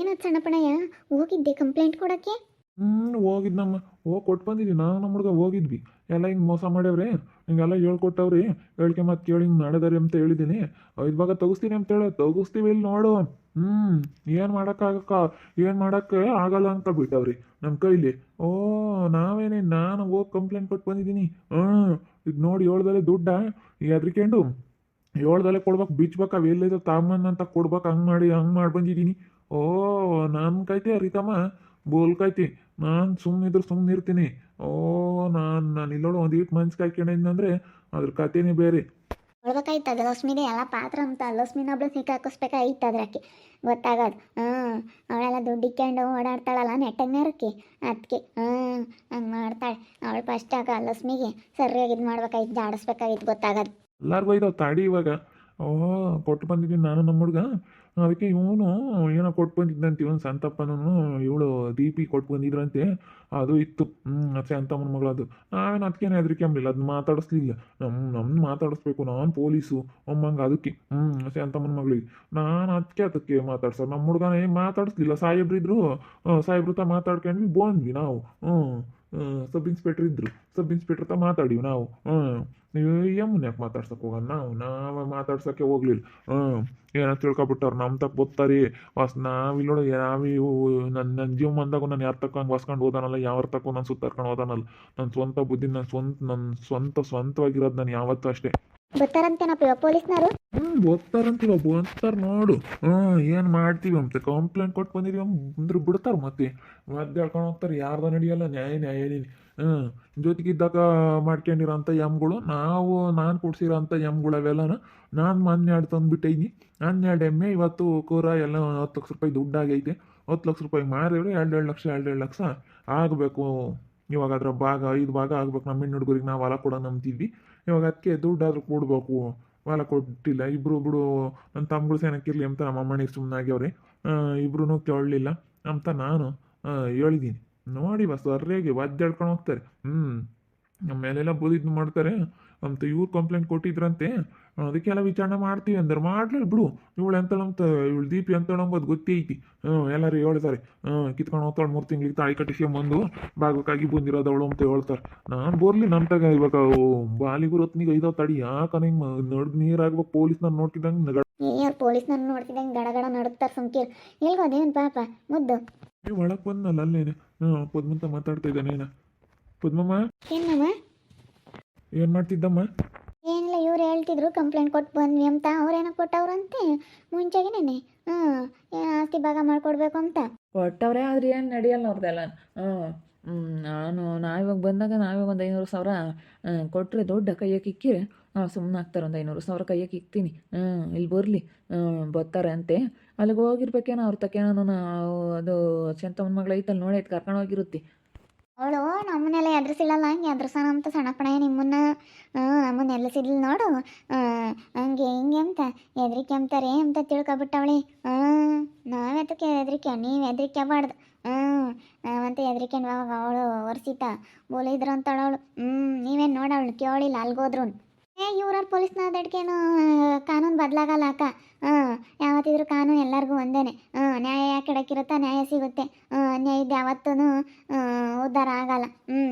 ಏನಾಯ್ತು ಸಣ್ಣಪ್ಪಣಯ್ಯ ಹೋಗಿದ್ದೆ ಕಂಪ್ಲೇಂಟ್ ಕೊಡಕ್ಕೆ? ಹ್ಞೂ ಹೋಗಿದ್ನಮ್ಮ ಹೋಗಿ ಕೊಟ್ಟು ಬಂದಿದ್ವಿ. ನಾನು ನಮ್ಮ ಹುಡುಗ ಹೋಗಿದ್ವಿ. ಎಲ್ಲ ಹಿಂಗೆ ಮೋಸ ಮಾಡ್ಯವ್ರಿ? ಹಿಂಗೆಲ್ಲ ಹೇಳ್ಕೊಟ್ಟವ್ರಿ. ಹೇಳ್ಕೆ ಮತ್ತೆ ಕೇಳಿ ಹಿಂಗೆ ನಡೆದರಿ ಅಂತ ಹೇಳಿದ್ದೀನಿ ಐದು ಭಾಗ ತಗಿಸ್ತೀನಿ ಅಂತ ಹೇಳಿ ತಗಿಸ್ತೀವಿ ಇಲ್ಲಿ ನೋಡು. ಹ್ಞೂ ಏನು ಮಾಡೋಕ್ಕಾಗಕ್ಕ? ಏನು ಮಾಡೋಕ್ಕೆ ಆಗಲ್ಲ ಅಂತ ಬಿಟ್ಟವ್ರಿ ನಮ್ಮ ಕೈಲಿ. ಓ, ನಾವೇನೇ ನಾನು ಹೋಗಿ ಕಂಪ್ಲೇಂಟ್ ಕೊಟ್ಟು ಬಂದಿದ್ದೀನಿ. ಹ್ಞೂ ಈಗ ನೋಡಿ ಏಳ್ದಲೆ ದುಡ್ಡ ಎದ್ರಿಕೊಂಡು ಏಳ್ದಲೆ ಕೊಡ್ಬೇಕು, ಬಿಚ್ಬೇಕು ಅವು ತಾಮನ್ ಅಂತ ಕೊಡ್ಬೇಕು, ಹಂಗೆ ಮಾಡಿ ಹಂಗೆ ಮಾಡಿ ಬಂದಿದ್ದೀನಿ. ಓ ನನ್ನ ಕೈತೆ ರೀತಮ್ಮ ಬೋಲ್ಕೈತಿ ನಾನು ಸುಮ್ಮನಿದ್ರೆ ಸುಮ್ಮನೆ ಇರ್ತೀನಿ. ಓ ನಾನು ನಾನು ಇಲ್ಲೋಡು ಒಂದು ಈಟ್ ಮನ್ಸು ಕಾಯ್ಕೊಂಡಿದ್ದಂದ್ರೆ ಅದ್ರ ಕಥೆನೇ ಬೇರೆ. ಕೊಡ್ಬೇಕಾಯ್ತು ಲಕ್ಷ್ಮಿನೇ ಎಲ್ಲ ಪಾತ್ರ ಅಂತ. ಲಕ್ಷ್ಮಿನ ಒಬ್ಳು ಸಿಕ್ಕಾಕಿಸ್ಬೇಕಾಯ್ತು ಅದ್ರಕ್ಕೆ. ಗೊತ್ತಾಗೋದು. ಹಾಂ ಅವಳೆಲ್ಲ ದುಡ್ಡು ಇಕ್ಕೊಂಡು ಓಡಾಡ್ತಾಳಲ್ಲ ನೆಟ್ಟಗ್ನೇರಕ್ಕೆ ಅದಕ್ಕೆ ಹಾಂ ಹಂಗೆ ಮಾಡ್ತಾಳೆ. ಅವಳು ಫಸ್ಟ್ ಆಗ ಲಕ್ಷ್ಮಿಗೆ ಸರಿಯಾಗಿ ಇದು ಮಾಡ್ಬೇಕಾಯ್ತು ಜಾಡಿಸ್ಬೇಕಾಗಿತ್ತು ಗೊತ್ತಾಗೋದು. ಎಲ್ಲರಿಗೂ ಇದಾವೆ ತಾಡಿ ಇವಾಗ. ಓ ಕೊಟ್ಟು ಬಂದಿದ್ದೀನಿ ನಾನು ನಮ್ಮ ಹುಡುಗ. ಅದಕ್ಕೆ ಇವನು ಏನೋ ಕೊಟ್ಟು ಬಂದಿದ್ದಂತೆ ಇವನು ಸಂತಪ್ಪನೂ ಇವಳು ದೀಪಿ ಕೊಟ್ಟು ಬಂದಿದ್ರಂತೆ, ಅದು ಇತ್ತು. ಹ್ಞೂ ಶಾಂತಮ್ಮನ ಮಗಳದು ನಾವೇನು ಅದ್ರ ಹೆದರಿಕೆಂಬಿಲ್ಲ ಅದನ್ನ ಮಾತಾಡಿಸ್ಲಿಲ್ಲ. ನಮ್ಮ ನಮ್ಮನ್ನ ಮಾತಾಡಿಸ್ಬೇಕು, ನಾನು ಪೊಲೀಸು ಅಮ್ಮಂಗೆ ಅದಕ್ಕೆ. ಹ್ಞೂ ಸಂತಮ್ಮನ ಮಗಳಿಗೆ. ನಾನು ಅದಕ್ಕೆ ಅದಕ್ಕೆ ಮಾತಾಡ್ಸೋರು ನಮ್ಮ ಹುಡುಗನೇ ಮಾತಾಡಿಸ್ಲಿಲ್ಲ. ಸಾಹೇಬ್ರಿದ್ರು ಸಾಹೇಬ್ರ ಹತ್ರ ಮಾತಾಡ್ಕೊಂಡ್ವಿ, ಬಂದ್ವಿ ನಾವು. ಹ್ಞೂ ಸಬ್ ಇನ್ಸ್ಪೆಕ್ಟ್ರ್ ಇದ್ರು. ಸಬ್ ಇನ್ಸ್ಪೆಕ್ಟರ್ ತ ಮಾತಾಡಿವಿ ನಾವು. ಹ್ಞೂ ನೀವು ಯಮ್ಮನ ಯಾಕೆ ಮಾತಾಡ್ಸಕ್ಕೆ ಹೋಗಲ್ಲ? ನಾವು ನಾವು ಮಾತಾಡ್ಸೋಕ್ಕೆ ಹೋಗ್ಲಿಲ್ಲ. ಹ್ಞೂ ಏನೋ ತಿಳ್ಕೊಬಿಟ್ಟವ್ರು. ನಮ್ಮ ತಕ್ಕ ಓದ್ತಾರೆ ವಾಸ್ ನಾವಿಲ್ಲೋಡು ನಾವಿವು ನನ್ನ ನನ್ನ ಜೀವ ಬಂದಾಗ ನಾನು ಯಾರ ತಕ್ಕ ಹಂಗೆ ಹೊಸ್ಕೊಂಡು ಹೋದಾನಲ್ಲ ಯಾವ ತಕ್ಕ ನಾನು ಸುತ್ತಾರ್ಕೊಂಡು ಹೋದಾನಲ್ಲ. ನನ್ನ ಸ್ವಂತ ಬುದ್ಧಿ ನನ್ನ ಸ್ವಂತ ನನ್ನ ಸ್ವಂತ ಸ್ವಂತವಾಗಿರೋದು ನಾನು ಯಾವತ್ತೂ ಅಷ್ಟೇ. ಗೊತ್ತಾರಂತೇನಪ್ಪ ಇವಾಗ ಪೊಲೀಸ್ನವರು? ಹ್ಞೂ ಓದ್ತಾರಂತೀವ ಓದ್ತಾರ ನೋಡು. ಹ್ಞೂ ಏನು ಮಾಡ್ತೀವಿ ಅಂತ? ಕಂಪ್ಲೇಂಟ್ ಕೊಟ್ಟು ಬಂದಿದೀವಿ ಅಂದ್ರೆ ಬಿಡ್ತಾರೆ ಮತ್ತೆ. ಮದ್ದು ಹೇಳ್ಕೊಂಡು ಹೋಗ್ತಾರೆ, ಯಾರ್ದ ನಡೆಯಲ್ಲ, ನ್ಯಾಯ ನ್ಯಾಯ, ನೀನು. ಹ್ಞೂ ಜೊತೆಗಿದ್ದಾಗ ಮಾಡ್ಕೊಂಡಿರೋಂಥ ಎಮ್ಗಳು, ನಾವು ನಾನು ಕೊಡ್ಸಿರೋಂಥ ಎಮ್ಗಳು ಅವೆಲ್ಲನ, ನಾನು ಹನ್ನೆರಡು ತಂದುಬಿಟ್ಟಿದ್ದೀನಿ ಹನ್ನೆರಡು ಎಮ್ಮೆ, ಇವತ್ತು ಕೂರ ಎಲ್ಲ ಹತ್ತು ಲಕ್ಷ ರೂಪಾಯಿ ದುಡ್ಡಾಗೈತೆ ಹತ್ತು ಲಕ್ಷ ರೂಪಾಯಿ ಮಾರಿದ್ರೆ ಎರಡು ಎರಡು ಲಕ್ಷ ಎರಡು ಎರಡು ಲಕ್ಷ ಆಗಬೇಕು. ಇವಾಗ ಅದರ ಭಾಗ, ಐದು ಭಾಗ ಆಗ್ಬೇಕು. ನಮ್ಮ ಹೆಣ್ಣು ಹುಡುಗರಿಗೆ ನಾವು ಹೊಲ ಕೊಡೋ ನಂಬ್ತಿದ್ವಿ ಇವಾಗ ಅದಕ್ಕೆ ದುಡ್ಡಾದ್ರೂ ಕೊಡ್ಬೇಕು. ಹೊಲ ಕೊಟ್ಟಿಲ್ಲ. ಇಬ್ರು ಬಿಡು ನನ್ನ ತಮ್ಮಗಳು ಸೇನಕ್ಕಿರಲಿ ಅಂತ ನಮ್ಮ ಅಮ್ಮನಿಗೆ ಸುಮ್ಮನೆ ಆಗ್ಯವ್ರಿ ಇಬ್ರು ಕೇಳಲಿಲ್ಲ. ಅಂತ ನಾನು ಹೇಳಿದ್ದೀನಿ ನೋಡಿ ಬಸ್ ಸರ್ಯಾಗಿ ಒದ್ದಾಡ್ಕೊಂಡು ಹೋಗ್ತಾರೆ. ಹ್ಞೂ ನಮ್ಮ ಮೇಲೆಲ್ಲ ಬುದ್ದಿದ್ದು ಮಾಡ್ತಾರೆ. ಅಂತ ಇವ್ರು ಕಂಪ್ಲೇಂಟ್ ಕೊಟ್ಟಿದ್ರಂತೆ. ಅದಕ್ಕೆಲ್ಲ ವಿಚಾರಣೆ ಮಾಡ್ತೀವಿ ಅಂದ್ರೆ. ಮಾಡ್ಲಿಲ್ಲ ಬಿಡು. ಇವಳು ಎಂತಳಂತ ಇವಳು ದೀಪಿ ಅಂತಳಂಬೋದು ಗೊತ್ತೈತಿ ಹ್ಞೂ ಎಲ್ಲರೂ ಹೇಳ್ತಾರೆ. ಕಿತ್ಕೊಂಡು ಹೋಗ್ತಾಳೆ ಮೂರು ತಿಂಗಳಿಗೆ ತಾಳಿ ಕಟ್ಟಿಸ್ಕೊಂಬಂದು ಭಾಗಕ್ಕಾಗಿ ಬಂದಿರೋದವಳು ಅಂತ ಹೇಳ್ತಾರೆ. ನಾನು ಬೋರ್ಲಿ ನಮ್ಮ ತಗ ಇವಾಗ ಬಾಲಿಗುರು ಹೊತ್ನಿಗೆ ಐದವ್ ತಡಿ. ಯಾಕನ ಹಿಂಗೆ ನಡ್ದು ನೀರಾಗ್ಬೇಕು ಪೊಲೀಸ್ ನಾನು ನೋಡ್ತಿದ್ದಂಗೆ ನಗ ಏರ್ ಪೊಲೀಸ್ನವ್ರು ನೋಡ್ತಿದ್ದಂಗೆ ಗಡ ಗಡ ನಡುತ್ತಾರೆ ಸುಮ್ಕೀರ್ ಎಲ್ಗೋದೇನು ಪಾಪ? ಮುದ್ದು. ನೀವು ಒಳಗೆ ಬಂದಲ್ಲ ಅಲ್ಲೇನೆ? ಹ್ಞೂ ಪದ್ಮಂತ ಮಾತಾಡ್ತಾ ಇದ್ದಾನೇನ ಪದ್ಮಮ್ಮ? ಏನಮ್ಮ ಏನು ಮಾಡ್ತಿದ್ದಮ್ಮ? ಏನಿಲ್ಲ ಇವ್ರು ಹೇಳ್ತಿದ್ರು ಕಂಪ್ಲೇಂಟ್ ಕೊಟ್ಟು ಬಂದ್ವಿ ಅಂತ. ಅವ್ರೇನೋ ಕೊಟ್ಟವ್ರಂತೆ. ಮುಂಚೆಗೇನೆ ಹ್ಞೂ ಆಸ್ತಿ ಭಾಗ ಮಾಡ್ಕೊಡ್ಬೇಕು ಅಂತ. ಕೊಟ್ಟವ್ರೆ ಆದ್ರೆ ಏನು ನಡೆಯಲ್ಲ ಅವ್ರದ್ದೆಲ್ಲ ಹ್ಞೂ ನಾನು ನಾವಿವಾಗ ಬಂದಾಗ ನಾವಿವಾಗ ಒಂದು ಐನೂರು ಸಾವಿರ ಕೊಟ್ಟರೆ ದೊಡ್ಡ ಕೈಯಕ್ಕೆ ಇಕ್ಕಿರೆ ಸುಮ್ಮನೆ ಹಾಕ್ತಾರೆ ಒಂದು ಐನೂರು ಸಾವಿರ ಕೈಯಕ್ಕೆ ಇಕ್ತೀನಿ. ಹ್ಞೂ ಇಲ್ಲಿ ಬರಲಿ. ಬರ್ತಾರೆ ಅಂತೆ. ಅಲ್ಲಿಗೆ ಹೋಗಿರ್ಬೇಕೇನೋ ಅವ್ರ ತಕ್ಕೇನೋ ನಾವು ಅದು ಚಂತಮ್ಮನ ಮಗಳು ಐತಲ್ಲಿ ನೋಡಿ ಕರ್ಕೊಂಡು ಹೋಗಿರುತ್ತೆ. ಅವಳು ನಮ್ಮನ್ನೆಲ್ಲ ಎದುರಿಸಿಲ್ಲಲ್ಲ, ಹಂಗೆ ಎದುರ್ಸೋಣ ಅಂತ ಸಣ್ಣಪ್ಪಣ ನಿಮ್ಮನ್ನ. ನಮ್ಮನ್ನ ಎಲ್ಲಿಸಿದ್ಲು ನೋಡು. ಹಂಗೆ ಹಿಂಗೆ ಅಂತ, ಹೆದ್ರಿಕೆ ಅಂತಾರೆ ಅಂತ ತಿಳ್ಕೊಬಿಟ್ಟವಳಿ. ಹಾಂ ನಾವೆದಕ್ಕೆ ಹೆದ್ರಿಕೆ? ನೀವು ಹೆದ್ರಿಕೆಬಾರ್ದು ಹಾಂ ನಾವಂತ ಹೆದ್ರಿಕೆಂಡು ಅವಾಗ ಅವಳು ಒರೆಸಿತ ಬೋಲಿದ್ರು ಅಂತಳವಳು ಹ್ಞೂ ನೀವೇನು ನೋಡವಳು ಕೇಳಿಲ್ಲ, ಅಲ್ಗೋದ್ರು ಇವ್ರವ್ರ ಪೊಲೀಸ್ನ ದಡ್ಕೇನು ಕಾನೂನು ಬದಲಾಗಲ್ಲ ಅಕ್ಕ. ಹಾಂ ಯಾವತ್ತಿದ್ರು ಕಾನೂನು ಎಲ್ಲರಿಗೂ ಒಂದೇನೆ. ಹಾಂ ನ್ಯಾಯ ಕೆಡಕಿರುತ್ತಾ ನ್ಯಾಯ ಸಿಗುತ್ತೆ. ಹ್ಞೂ ಇದ್ದು ಯಾವತ್ತೂ ಉದ್ಧಾರ ಆಗಲ್ಲ. ಹ್ಞೂ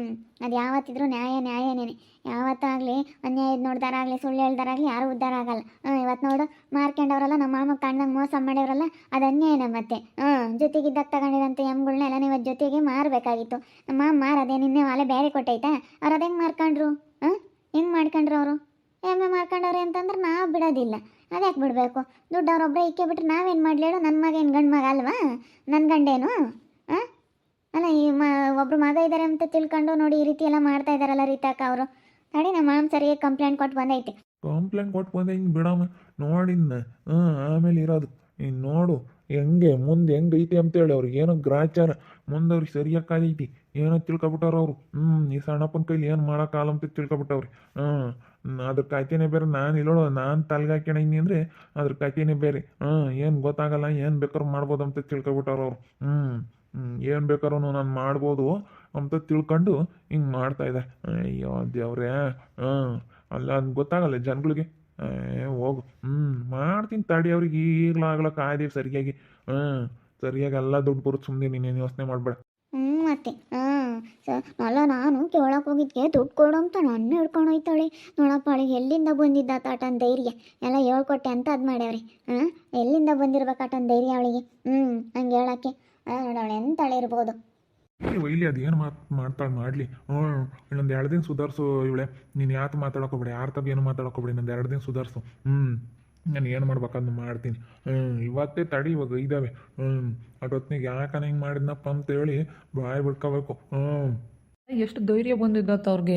ಅದು ಯಾವತ್ತಿದ್ರು ನ್ಯಾಯ ನ್ಯಾಯನೇನೆ ಯಾವತ್ತಾಗಲಿ ಅನ್ಯಾಯ ನೋಡ್ದಾರಾಗಲಿ, ಸುಳ್ಳು ಹೇಳ್ದಾರಾಗಲಿ ಯಾರು ಉದ್ಧಾರ ಆಗಲ್ಲ. ಹಾಂ ಇವತ್ತು ನೋಡು, ಮಾರ್ಕೊಂಡವ್ರಲ್ಲ, ನಮ್ಮ ಮಾಮ ಕಣ್ದಂಗೆ ಮೋಸ ಮಾಡ್ಯವ್ರಲ್ಲ, ಅದು ಅನ್ಯಾಯನ ಮತ್ತೆ. ಹಾಂ ಜೊತೆಗಿದ್ದಾಗ ತಗೊಂಡಿರೋಂಥ ಎಮ್ಗಳ್ನೆಲ್ಲ ನೀವು ಜೊತೆಗೆ ಮಾರಬೇಕಾಗಿತ್ತು. ನಮ್ಮ ಮಾಮ ಮಾರದೆ ನಿನ್ನೆ ವಾಲೆ ಬೇರೆ ಕೊಟ್ಟೈತಾ? ಅವ್ರು ಅದು ಹೆಂಗೆ ಮಾರ್ಕೊಂಡ್ರು? ಹಾಂ ಹೆಂಗೆ ಮಾಡ್ಕೊಂಡ್ರು ಅವರು? ಎಮ್ಮೆ ಮಾರ್ಕೊಂಡವ್ರೆ ಅಂತಂದ್ರೆ ನಾವು ಬಿಡೋದಿಲ್ಲ. ಅದ್ಯಾಕೆ ಬಿಡಬೇಕು? ದುಡ್ಡು ಅವ್ರೊಬ್ಬರೇ ಇಕ್ಕೆ ಬಿಟ್ರೆ ನಾವೇನು ಮಾಡಲಿ ಹೇಳು? ನನ್ನ ಮಗ ಏನು ಗಂಡು ಮಗ ಅಲ್ವಾ? ನನ್ನ ಗಂಡೇನು? ಹಾಂ ಅಲ್ಲ, ಈ ಮ, ಒಬ್ರು ಮಗ ಇದ್ದಾರೆ ಅಂತ ತಿಳ್ಕೊಂಡು ನೋಡಿ ಈ ರೀತಿ ಎಲ್ಲ ಮಾಡ್ತಾ ಇದ್ದಾರಲ್ಲ ರೀತಾಕ ಅವರು. ತಡಿ ನಮ್ಮ ಮಾಮ್ ಸರಿಯಾಗಿ ಕಂಪ್ಲೇಂಟ್ ಕೊಟ್ಟು ಬಂದೈತಿ. ಕಂಪ್ಲೇಂಟ್ ಕೊಟ್ಟು ಬಂದೆ, ಹಿಂಗೆ ಬಿಡಮ್ಮ. ನೋಡಿನ್ನ ಹಾಂ ಆಮೇಲೆ ಇರೋದು. ಇನ್ನು ನೋಡು, ಹೆಂಗೆ, ಮುಂದೆ ಹೆಂಗೆ ಐತಿ ಅಂತೇಳಿ ಅವ್ರಿಗೆ. ಏನೋ ಗ್ರಾಚಾರ. ಮುಂದೆ ಅವ್ರಿಗೆ ಸರಿಯಾಗಿ ಕಾದೈತಿ. ಏನೋ ತಿಳ್ಕೊಬಿಟ್ಟಾರ ಅವರು. ಹ್ಞೂ ಈ ಸಣ್ಣಪ್ಪನ ಕೈಲಿ ಏನು ಮಾಡೋಕ್ಕಾಗಲ್ಲ ಅಂತ ತಿಳ್ಕೊಬಿಟ್ಟವ್ರಿ. ಹಾಂ ಅದ್ರ ಕಾಯ್ತೇನೆ ಬೇರೆ, ನಾನು ಇಲ್ಲೋಳು ನಾನು ತಲೆಗೆ ಹಾಕ್ಯಣೀನಿ ಅಂದರೆ ಅದ್ರ ಕಾಯ್ತೇನೆ ಬೇರೆ. ಹಾಂ, ಏನು ಗೊತ್ತಾಗಲ್ಲ, ಏನು ಬೇಕಾದ್ರೂ ಮಾಡ್ಬೋದು ಅಂತ ತಿಳ್ಕೊಬಿಟ್ಟಾರ ಅವ್ರು. ಹ್ಞೂ ಏನು ಬೇಕಾದ್ರೂ ನಾನು ಮಾಡ್ಬೋದು ಅಂತ ತಿಳ್ಕೊಂಡು ಹಿಂಗೆ ಮಾಡ್ತಾ ಇದ್ದಾರೆ ಅಯ್ಯೋ ದೇವ್ರೇ, ಹಾಂ, ಅಲ್ಲ, ಅದು ಗೊತ್ತಾಗಲ್ಲ ಜನಗಳಿಗೆ. ಹೋಗು. ಹ್ಞೂ ಮಾಡ್ತೀನಿ ತಡಿ ಅವ್ರಿಗೆ ಈಗಲಾಗಲ ಕಾಯ್ದೀವಿ ಸರಿಯಾಗಿ. ಹಾಂ ಸರಿಯಾಗಿ ಎಲ್ಲ ದುಡ್ಡು ಬರುತ್ತೆ ಸುಮ್ಮನೆ ನೀನೇನು ಯೋಚನೆ ಮಾಡಬೇಡ. ಹ್ಞೂ ಮತ್ತೆ ಅಲ್ಲ, ನಾನು ಕೇಳಕ್ಕೆ ಹೋಗಿದ್ಕೆ ದುಡ್ಡು ಕೊಡು ಅಂತ ನನ್ನ ಹಿಡ್ಕೊಂಡು ಹೋಯ್ತಾಳೆ. ನೋಡಪ್ಪ ಅವಳಿಗೆ ಎಲ್ಲಿಂದ ಬಂದಿದ್ದ ತಾಟನ್ ಧೈರ್ಯ? ಎಲ್ಲ ಹೇಳ್ಕೊಟ್ಟೆ ಅಂತ ಅದು ಮಾಡ್ಯಾವ್ರಿ. ಹಾಂ ಎಲ್ಲಿಂದ ಬಂದಿರ್ಬೇಕಾಟನ್ ಧೈರ್ಯ ಅವಳಿಗೆ? ಹ್ಞೂ ಹಂಗೆ ಹೇಳಕ್ಕೆ. ನೋಡವಳೆ ಎಂತಾಳೆ ಇರ್ಬೋದು. ಇಲ್ಲಿ ಅದೇನು ಮಾತು ಮಾಡ್ತಾಳೆ ಮಾಡಲಿ? ಹ್ಞೂ ಇನ್ನೊಂದು ಎರಡು ದಿನ ಸುಧಾರಿಸು ಇವಳೆ. ನೀನು ಯಾಕೆ ಮಾತಾಡೋಕೋಬೇಡಿ ಯಾರ ತಗ ಏನು ಮಾತಾಡೋಕೋಬೇಡಿ ಇನ್ನೊಂದು ಎರಡು ದಿನ ಸುಧಾರಿಸು. ಹ್ಞೂ ನಾನು ಏನು ಮಾಡ್ಬೇಕಂದು ಮಾಡ್ತೀನಿ. ಇವತ್ತೇ ತಡಿ, ಇವಾಗ ಇದ್ದಾವೆ ಹ್ಞೂ ಅಟೊತ್ನಿಗೆ ಯಾಕನ ಹಿಂಗೆ ಮಾಡಿದ್ನಪ್ಪ ಅಂತೇಳಿ ಬಾಯಿ ಬಿಡ್ಕೋಬೇಕು ಹ್ಞೂ ಎಷ್ಟು ಧೈರ್ಯ ಬಂದಿದ್ದತ್ತ ಅವ್ರಿಗೆ.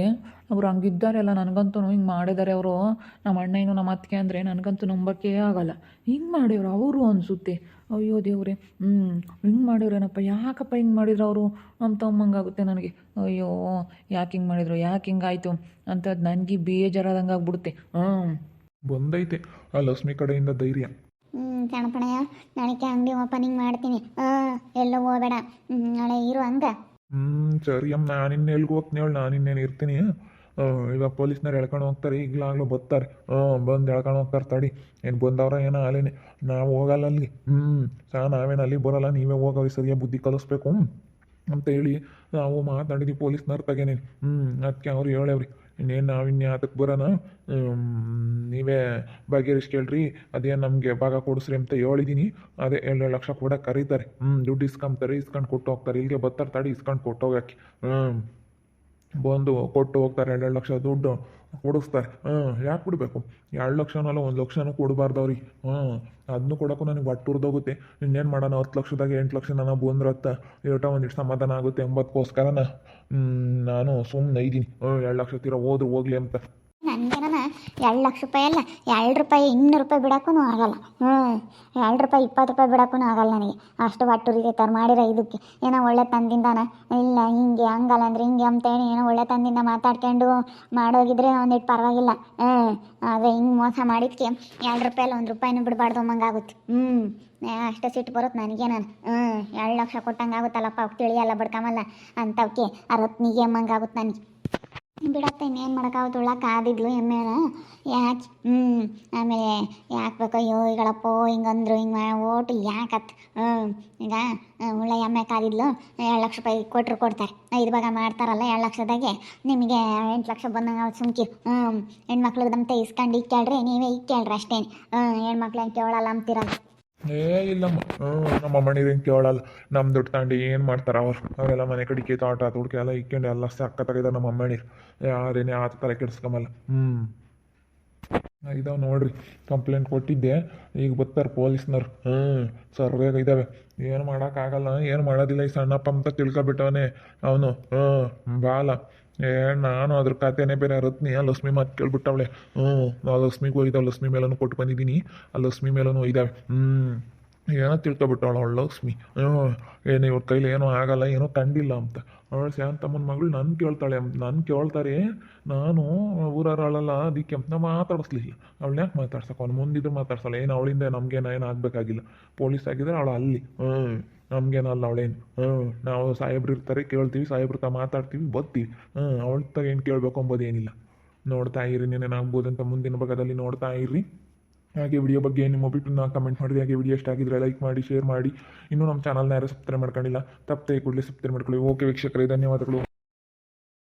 ಅವ್ರು ಹಂಗಿದ್ದಾರೆಲ್ಲ ನನಗಂತೂ ಹಿಂಗೆ ಮಾಡಿದ್ದಾರೆ ಅವರು. ನಮ್ಮ ಅಣ್ಣ ಏನು ನಮ್ಮ ಅತ್ತಿಗೆ ಅಂದರೆ ನನಗಂತೂ ನಂಬಕ್ಕೆ ಆಗಲ್ಲ. ಹಿಂಗೆ ಮಾಡಿದ್ರು ಅವರು ಅನಿಸುತ್ತೆ. ಅಯ್ಯೋ ದೇವ್ರೆ ಹ್ಞೂ ಹಿಂಗೆ ಮಾಡಿದ್ರೇನಪ್ಪ ಯಾಕಪ್ಪ ಹಿಂಗೆ ಮಾಡಿದ್ರು ಅವರು? ನಮ್ಮ ತಮ್ಮಂಗಾಗುತ್ತೆ ನನಗೆ. ಅಯ್ಯೋ, ಯಾಕೆ ಹಿಂಗೆ ಮಾಡಿದ್ರು, ಯಾಕೆ ಹಿಂಗಾಯಿತು ಅಂತ ನನಗೆ ಬೇಜಾರಾದಂಗೆ ಆಗ್ಬಿಡುತ್ತೆ. ಹ್ಞೂ ಬಂದೈತೆ. ಆ ಲಕ್ಷ್ಮಿ ಕಡೆಯಿಂದ ಧೈರ್ಯ. ಹ್ಞೂ ಸಣ್ಣಪಣಯ್ಯ ನಾಳೆಗೆ ಅಂಗಡಿ ಓಪನಿಂಗ್ ಮಾಡ್ತೀನಿ. ಎಲ್ಲ ಹೋಗಬೇಡ. ಹ್ಞೂ ನಾಳೆ ಇರು ಹಂಗ. ಹ್ಞೂ ಸರಿ ಅಮ್ಮ ನಾನು ಇನ್ನು ಎಲ್ಗೆ ಹೋಗ್ತೀನಿ ಹೇಳಿ ನಾನು ಇನ್ನೇನು ಇರ್ತೀನಿ. ಇವಾಗ ಪೊಲೀಸ್ನವ್ರು ಎಳ್ಕೊಂಡು ಹೋಗ್ತಾರೆ ಈಗಲಾಗ್ಲೂ ಬರ್ತಾರೆ. ಹಾಂ ಬಂದು ಎಳ್ಕೊಂಡು ಹೋಗ್ತಾರೆ ತಡಿ. ಏನು ಬಂದವ್ರ ಏನೋ ಅಲ್ಲಿನೇ ನಾವು ಹೋಗಲ್ಲ ಅಲ್ಲಿ. ಹ್ಞೂ ಸಾ ನಾವೇನು ಅಲ್ಲಿ ಬರೋಲ್ಲ ನೀವೇ ಹೋಗೋವಿ ಸರಿಯಾಗಿ ಬುದ್ಧಿ ಕಲಿಸ್ಬೇಕು. ಅಂತ ಹೇಳಿ ನಾವು ಮಾತಾಡಿದ್ವಿ ಪೊಲೀಸ್ನವ್ರ ತಗೇನೇನು ಹ್ಞೂ ಅದಕ್ಕೆ ಅವ್ರು ಹೇಳವ್ರಿ. ಇನ್ನೇನು ನಾವು ಇನ್ನು ಅದಕ್ಕೆ ಬರೋಣ? ನೀವೇ ನೀವೇ ಬಗೆಹರಿಸ್ಕೇಳ್ರಿ ಅದೇನು ನಮಗೆ ಭಾಗ ಕೊಡಿಸ್ರಿ ಅಂತ ಹೇಳಿದ್ದೀನಿ ಅದೇ ಏಳು ಲಕ್ಷ ಕೂಡ ಕರೀತಾರೆ. ಹ್ಞೂ ದುಡ್ಡು ಇಸ್ಕೊಂತಾರೆ ಇಸ್ಕೊಂಡು ಕೊಟ್ಟು ಹೋಗ್ತಾರೆ. ಇಲ್ಲಿಗೆ ಬರ್ತಾರೆ ತಡಿ ಇಸ್ಕೊಂಡು ಕೊಟ್ಟು ಹೋಗಕ್ಕೆ. ಹ್ಞೂ ಬಂದು ಕೊಟ್ಟು ಹೋಗ್ತಾರೆ. ಎರಡು ಲಕ್ಷ ದುಡ್ಡು. ಕೊಡಿಸ್ತಾರೆ ಹಾಂ ಯಾಕೆ ಬಿಡಬೇಕು ಎರಡು ಲಕ್ಷನಲ್ಲ, ಒಂದು ಲಕ್ಷನೂ ಕೊಡಬಾರ್ದು ಅವ್ರಿಗೆ ಹ್ಞೂ ಅದನ್ನು ಕೊಡೋಕ್ಕೂ ನನಗೆ ಒಟ್ಟುರ್ದೋಗುತ್ತೆ ಇನ್ನೇನು ಮಾಡೋಣ, ಹತ್ತು ಲಕ್ಷದಾಗ ಎಂಟು ಲಕ್ಷ ನಾನು ಬಂದ್ರತ್ತ ಏಟ ಒಂದಿಷ್ಟು ಸಮಾಧಾನ ಆಗುತ್ತೆ ಎಂಬತ್ತಕ್ಕೋಸ್ಕರನ ನಾನು ಸುಮ್ಮನೆ ಇದ್ದೀನಿ ಎರಡು ಲಕ್ಷ ತೀರ ಹೋದ್ರು, ಹೋಗ್ಲಿ ಅಂತ. ಎರಡು ಲಕ್ಷ ರೂಪಾಯಿ ಅಲ್ಲ, ಎರಡು ರೂಪಾಯಿ ಇನ್ನೂರು ರೂಪಾಯಿ ಬಿಡೋಕ್ಕೂ ಆಗಲ್ಲ. ಹ್ಞೂ ಎರಡು ರೂಪಾಯಿ ಇಪ್ಪತ್ತು ರೂಪಾಯಿ ಬಿಡೋಕ್ಕೂ ಆಗಲ್ಲ ನನಗೆ. ಅಷ್ಟು ಬಟ್ಟುರಿಗೆ ತರ ಮಾಡಿರೋ ಇದಕ್ಕೆ. ಏನೋ ಒಳ್ಳೆ ತಂದಿಂದಾನ? ಇಲ್ಲ, ಹಿಂಗೆ ಹಂಗಲ್ಲ ಅಂದ್ರೆ ಹಿಂಗೆ ಅಂತೇಳಿ ಏನೋ ಒಳ್ಳೆ ತಂದಿಂದ ಮಾತಾಡ್ಕೊಂಡು ಮಾಡೋಗಿದ್ರೆ ಒಂದಿಟ್ಟು ಪರವಾಗಿಲ್ಲ. ಹ್ಞೂ ಆದರೆ ಹಿಂಗೆ ಮೋಸ ಮಾಡಿದ್ಕೆ ಎರಡು ರೂಪಾಯಿ ಒಂದು ರೂಪಾಯಿನೂ ಬಿಡಬಾರ್ದು ಅಂಬಂಗಾಗುತ್ತೆ ಹ್ಞೂ ಅಷ್ಟು ಸಿಟ್ಟು ಬರುತ್ತೆ ನನಗೆ ನಾನು. ಹ್ಞೂ ಎರಡು ಲಕ್ಷ ಕೊಟ್ಟಂಗೆ ಆಗುತ್ತಲ್ಲಪ್ಪ ಅವ್ಕೆ ತಿಳಿಯಲ್ಲ ಬಡ್ಕಮಲ್ಲ ಅಂಥವ್ಕೆ ಅರವತ್ನಿಗೆ ಆಗುತ್ತೆ ನನಗೆ. ಬಿಡತ್ತೆ, ಇನ್ನೇನು ಮಾಡೋಕ್ಕಾಗುತ್ತೆ ಉಳ್ಳಕ್ಕೆ ಆದಿದ್ಲು ಎಮ್ಮೆರ ಯಾಕೆ? ಹ್ಞೂ ಆಮೇಲೆ ಯಾಕೆ ಬೇಕು, ಅಯ್ಯೋ, ಈಗಳಪ್ಪೋ, ಹಿಂಗಂದ್ರು, ಹಿಂಗೆ ಓಟು, ಯಾಕತ್? ಹ್ಞೂ ಈಗ ಉಳ್ಳ ಎಮ್ಮೆ ಕಾದಿದ್ಲು, ಎರಡು ಲಕ್ಷ ರೂಪಾಯಿ ಕೊಟ್ಟರು ಕೊಡ್ತಾರೆ. ಐದು ಭಾಗ ಮಾಡ್ತಾರಲ್ಲ, ಎರಡು ಲಕ್ಷದಾಗೆ. ನಿಮಗೆ ಎಂಟು ಲಕ್ಷ ಬಂದಂಗೆ ಅವ್ರು ಸುಮ್ಕಿ. ಹ್ಞೂ ಹೆಣ್ಮಕ್ಳಿಗಂತ ಇಸ್ಕೊಂಡು ಇಕ್ಕೇಳ್ರಿ ನೀವೇ ಇಕ್ಕೇಳ್ರಿ ಅಷ್ಟೇನು. ಹ್ಞೂ ಹೆಣ್ಮಕ್ಳು ಹೆಂಗೆ ಕೇಳಲ್ಲ ಅಂತೀರಲ್ಲ. ಏ, ಇಲ್ಲಮ್ಮ. ಹ್ಞೂ ನಮ್ಮ ಅಮ್ಮನಿರೇನು ಕೇಳಲ್ಲ ನಮ್ಮ ದುಡ್ಡು ತಗೊಂಡು ಏನು ಮಾಡ್ತಾರೆ ಅವ್ರು? ಅವರೆಲ್ಲ ಮನೆ ಕಡೆಗೆ ತೋಟ ತುಡ್ಕೆ ಎಲ್ಲ ಇಕ್ಕೊಂಡು ಎಲ್ಲ ಸಕ್ಕತ್ತಾಗಿದ್ದಾರೆ ನಮ್ಮ ಅಮ್ಮಣಿ ಯಾರೇನೇ ಆತ ತಲೆ ಕೆಡಿಸ್ಕೊಂಬಲ್ಲ. ಹ್ಞೂ ಇದಾವೆ ನೋಡ್ರಿ ಕಂಪ್ಲೇಂಟ್ ಕೊಟ್ಟಿದ್ದೆ. ಈಗ ಬರ್ತಾರೆ ಪೊಲೀಸ್ನವ್ರು. ಹ್ಞೂ ಸರ್ವೇಗ ಇದ್ದಾವೆ ಏನು ಮಾಡೋಕ್ಕಾಗಲ್ಲ ಏನು ಮಾಡೋದಿಲ್ಲ, ಈ ಸಣ್ಣಪ್ಪ ಅಂತ ತಿಳ್ಕೊಬಿಟ್ಟವನೇ ಅವನು. ಹ್ಞೂ ಬಾಲ. ಏ, ನಾನು ಅದ್ರ ಖಾತೆನೇ ಬೇರೆ ರತ್ನಿ ಆ ಲಕ್ಷ್ಮಿ ಮಾತು ಕೇಳ್ಬಿಟ್ಟವಳೆ. ಹ್ಞೂ ಆ ಲಕ್ಷ್ಮಿಗೂ ಒಯ್ದಾವೆ ಲಕ್ಷ್ಮಿ ಮೇಲೂ ಕೊಟ್ಟು ಬಂದಿದ್ದೀನಿ. ಆ ಲಕ್ಷ್ಮಿ ಮೇಲೂ ಒಯ್ದಾವೆ ಹ್ಞೂ ಏನೋ ತಿಳ್ಕೊಬಿಟ್ಟವಳು ಅವಳು ಲಕ್ಷ್ಮಿ. ಏನು ಇವ್ರ ಕೈಲಿ ಏನೂ ಆಗಲ್ಲ, ಏನೋ ಕಂಡಿಲ್ಲ ಅಂತ. ಅವಳು ಶಾಂತಮ್ಮನ ಮಗಳು ನನ್ನ ಕೇಳ್ತಾಳೆ ಅಂತ ನನ್ನ ಕೇಳ್ತಾರೆ, ನಾನು ಊರಾರಳಲ್ಲ ಅದಕ್ಕೆ ಅಂತ ಮಾತಾಡಿಸ್ಲಿಲ್ಲ. ಅವಳು ಯಾಕೆ ಮಾತಾಡ್ಸಕ್ಕೆ ಅವ್ನು ಮುಂದಿದ್ರು ಮಾತಾಡ್ಸಲ್ಲ. ಏನು ಅವಳಿಂದ ನಮ್ಗೇನು ಏನು ಆಗಬೇಕಾಗಿಲ್ಲ. ಪೊಲೀಸ್ ಆಗಿದ್ರೆ ಅವಳು ಅಲ್ಲಿ. ಹ್ಞೂ ನಮಗೇನಲ್ಲ ಅವಳೇನು. ಹ್ಞೂ ನಾವು ಸಾಹೇಬ್ರು ಇರ್ತಾರೆ, ಕೇಳ್ತೀವಿ, ಸಾಹೇಬ್ರ ತ ಮಾತಾಡ್ತೀವಿ, ಬರ್ತೀವಿ. ಹ್ಞೂ ಅವಳ ತಗ ಏನು ಕೇಳಬೇಕು ಅಂಬೋದೇನಿಲ್ಲ ನೋಡ್ತಾ ಇರಿ ಏನೇನಾಗ್ಬೋದು ಅಂತ ಮುಂದಿನ ಭಾಗದಲ್ಲಿ ನೋಡ್ತಾ ಇರ್ರಿ ಹಾಗೆ ವಿಡಿಯೋ ಬಗ್ಗೆ ನಿಮ್ಮ ಒಬ್ಬಿಟ್ಟನ್ನ ಕಮೆಂಟ್ ಮಾಡಿರಿ ಹಾಗೆ ವಿಡಿಯೋ ಇಷ್ಟ ಆಗಿದ್ರೆ ಲೈಕ್ ಮಾಡಿ ಶೇರ್ ಮಾಡಿ. ಇನ್ನೂ ನಮ್ಮ ಚಾನಲ್ನ ಯಾರು ಸಬ್ಸ್ಕ್ರೈಬ್ ಮಾಡ್ಕೊಂಡಿಲ್ಲ, ತಪ್ಪದೆ ಕೂಡಲೇ ಸಬ್ಸ್ಕ್ರೈಬ್ ಮಾಡ್ಕೊಳ್ಳಿ. ಓಕೆ ವೀಕ್ಷಕರೇ, ಧನ್ಯವಾದಗಳು.